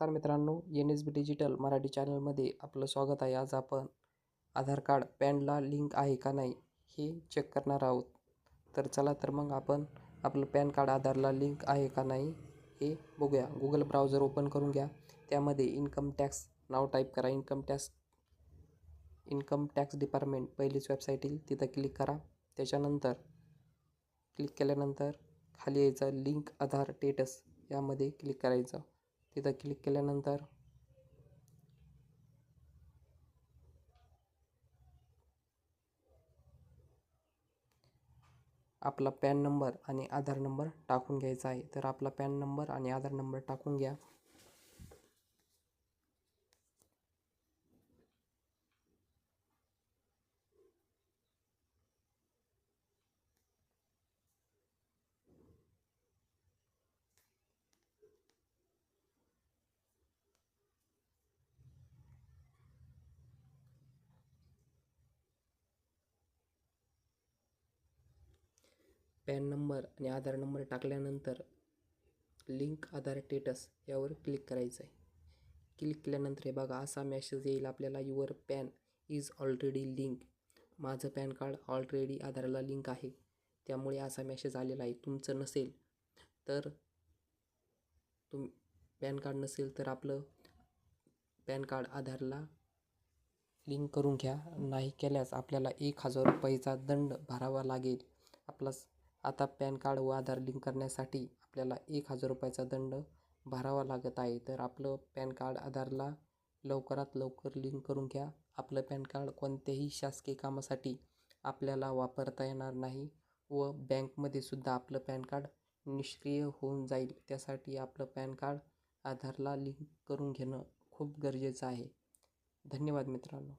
नमस्कार मित्रांनो N S B digital Marathi चॅनलमध्ये आपलं स्वागत आहे. आज आपण आधार कार्ड पॅनला लिंक आहे का नाही हे चेक करणार आहोत. तर चला तर मग आपण आपलं पॅन कार्ड आधारला लिंक आहे का नाही हे बघूया. गुगल ब्राउझर ओपन करून घ्या. त्यामध्ये इन्कम टॅक्स नाव टाईप करा. Income tax income tax department पहिलीच वेबसाईट येईल. तिथं क्लिक करा. त्याच्यानंतर क्लिक केल्यानंतर खाली यायचं लिंक आधार टेटस यामध्ये क्लिक करायचं. तिथं क्लिक केल्यानंतर. आपला पॅन नंबर आणि आधार नंबर टाकून घ्यायचा आहे. तर आपला पॅन नंबर आणि आधार नंबर टाकून घ्या. पॅन नंबर आणि आधार नंबर टाकल्यानंतर लिंक आधार टेटस यावर क्लिक करायचं आहे क्लिक केल्यानंतर हे बघा असा मेसेज येईल आपल्याला your PAN is already link माझं पॅन कार्ड ऑलरेडी आधारला लिंक आहे. त्यामुळे असा मेसेज आलेला आहे. तुमचं नसेल तर तुम पॅन कार्ड नसेल तर आपलं पॅन कार्ड आधारला लिंक करून घ्या. नाही केल्यास आपल्याला एक हजार रुपयेचा दंड भरावा लागेल. आपला आता पॅन कार्ड व आधार लिंक करण्यासाठी आपल्याला एक हजार रुपयाचा दंड भरावा लागत आहे. तर आपलं पॅन कार्ड आधारला लवकरात लवकर लिंक करून घ्या. आपलं पॅन कार्ड कोणत्याही शासकीय कामासाठी आपल्याला वापरता येणार नाही व बँकमध्ये सुद्धा आपलं पॅन कार्ड निष्क्रिय होऊन जाईल. त्यासाठी आपलं पॅन कार्ड आधारला लिंक करून घेणं खूप गरजेचं आहे. धन्यवाद मित्रांनो.